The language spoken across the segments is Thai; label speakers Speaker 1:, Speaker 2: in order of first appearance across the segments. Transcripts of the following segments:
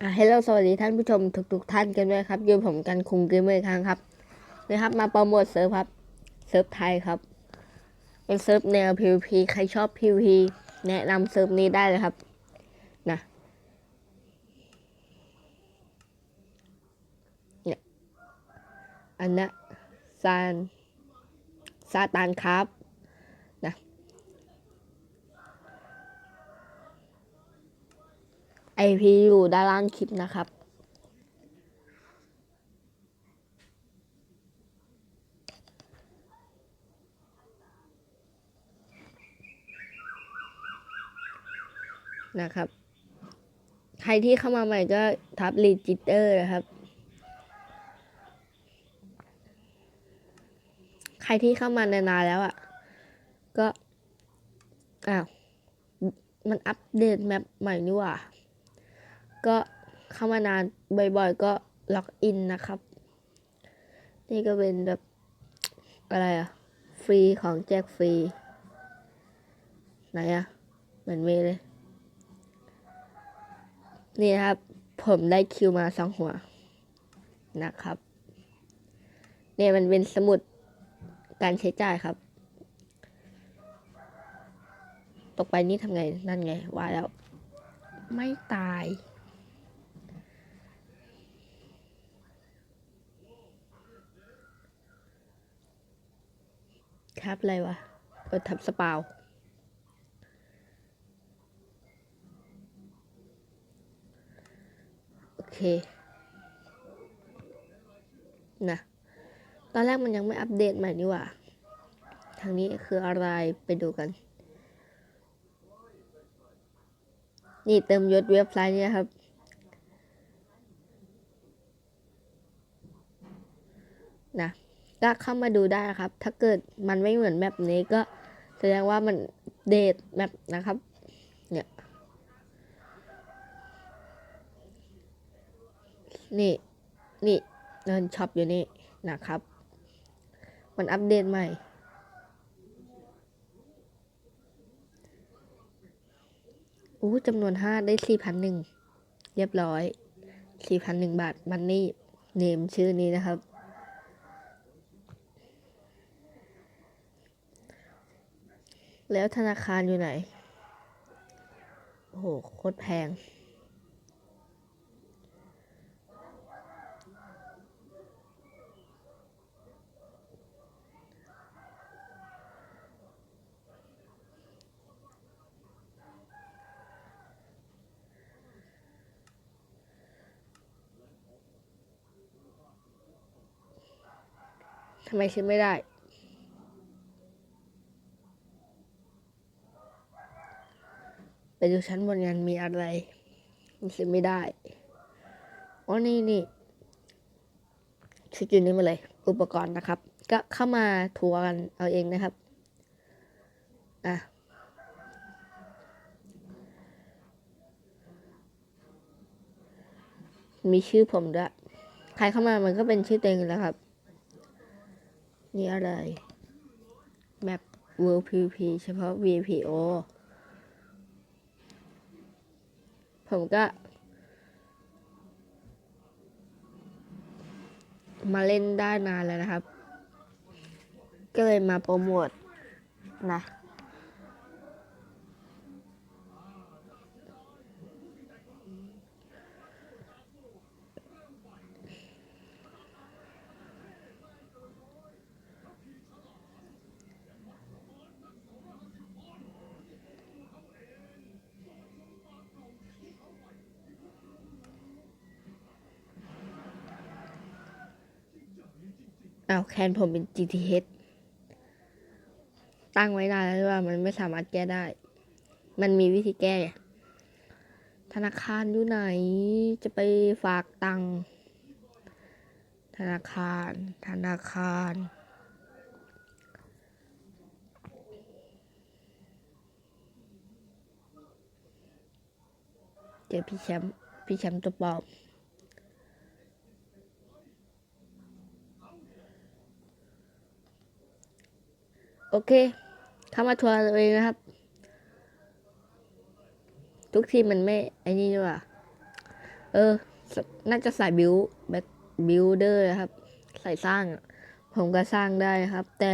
Speaker 1: อ่าเฮลโลสวัสดีท่านผู้ชมทุกๆท่านกันด้วยครับอยู่ผมกันคุงเกมเมอร์ครั้งครับนะครับ มาโปรโมทเซิร์ฟครับเซิร์ฟไทยครับเป็นเซิร์ฟแนว PVP ใครชอบ PVP แนะนำเซิร์ฟนี้ได้เลยครับนะเนี่ยอันนี้ซานซาตานครับ นะ IP อยู่ด้านล่างคลิปนะครับ นะครับ ใครที่เข้ามาใหม่ก็ทับรีจิสเตอร์นะครับ ใครที่เข้ามานานๆแล้วอะ่ะ ก็ อ้าว มันอัปเดตแมปใหม่นี่ว่า ก็เข้ามานานบ่อยๆ ก็ล็อกอินนะครับ นี่ก็เป็นแบบอะไรอะฟรีของแจกฟรี ไหนอะเหมือนมีเลย นี่นะครับ ผมได้คิวมาสองหัวนะครับ เนี่ยมันเป็นสมุดการใช้จ่ายครับ ตกไปนี่ทำไง นั่นไง ว่าแล้ว ไม่ตาย ครับอะไรวะกดทับสปาวโอเคนะตอนแรกมันยังไม่อัปเดตใหม่นี่หว่า ทางนี้คืออะไรไปดูกัน นี่เติมยศเว็บไซต์เนี่ยครับนะ ก็เข้ามาดูได้ครับ ถ้าเกิดมันไม่เหมือนแบบนี้ก็แสดงว่ามันเดทแบบนะครับ เนี่ยนี่นี่เงินช็อปอยู่นี่นะครับ มันอัปเดตใหม่ อู้จำนวนห้าได้สี่พันหนึ่งเรียบร้อยสี่พันหนึ่งบาท มันนี่เนมชื่อนี้นะครับ แล้วธนาคารอยู่ไหน โอ้โห โคตรแพง ทำไมซื้อไม่ได้ ไปดูชั้นบนงานมีอะไรมันซื้อไม่ได้ อ๋อ นี่นี่ชุดอยู่นี้มาเลย อุปกรณ์นะครับ ก็เข้ามาทัวร์กันเอาเองนะครับ อะ มีชื่อผมด้วย ใครเข้ามามันก็เป็นชื่อตัวเองแล้วครับ นี่อะไร แมป World PVP เฉพาะ VPO ผมก็ มาเล่นได้นานแล้วนะครับ ก็เลยมาโปรโมทนะ เอาแคนผมเป็น GTH ตั้งไว้นานแล้วว่ามันไม่สามารถแก้ได้ มันมีวิธีแก้ ธนาคารอยู่ไหน จะไปฝากตัง ธนาคาร ธนาคารเจอพี่แชมป์พี่แชมป์ตัวปลอม อเคเข้ามาทัวร์ตัวเองนะครับ ทุกทีมันไม่ไอ้นี่ดีกว่าเอเออ น่าจะใสายบิวแบ็คบิวเดอร์ครับ ใส่สร้าง ผมก็สร้างได้ครับ แต่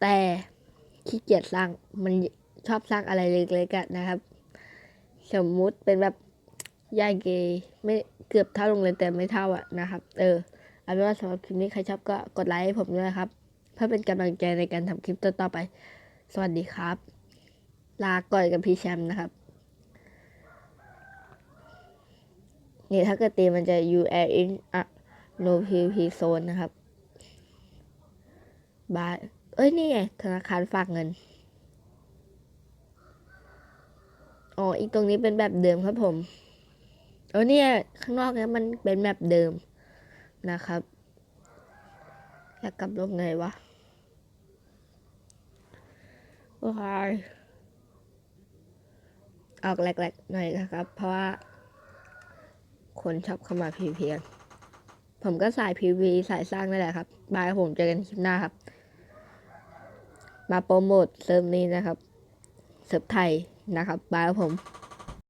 Speaker 1: แต่ขี้เกียจสร้างมันชอบสร้างอะไรเล็กๆอะนะครับ สมมุติเป็นแบบย่าเกย์ไม่เกือบเท่าโรงเรียนแต่ไม่เท่าอะนะครับ เออ เอาเป็นว่าสำหรับคลิปนี้ใครชอบก็กดไลค์ให้ผมด้วยนะครับ เพื่อเป็นกำลังใจในการทำคลิปต่อๆไป สวัสดีครับ ลาก่อยกับพี่แชมป์นะครับนี่ถ้าเกิดตีมันจะ U are in a no P P zone นะครับบายเอ้ย นี่ไง ธนาคารฝากเงิน อ๋อ อีกตรงนี้เป็นแบบเดิมครับผม เออเนี่ย ข้างนอกเนี้ยมันเป็นแบบเดิม นะครับแล้วกลับลงไงวะว้ยออกแหลกๆหน่อยนะครับ เพราะว่า คนชอบเข้ามาพีพีกันผมก็สายพีพีสายสร้างนั่นแหละครับ บายกับผมเจอกันคลิปหน้าครับ มาโปรโมทเซิร์ฟนี้นะครับ เซิร์ฟไทยนะครับ บายกับผม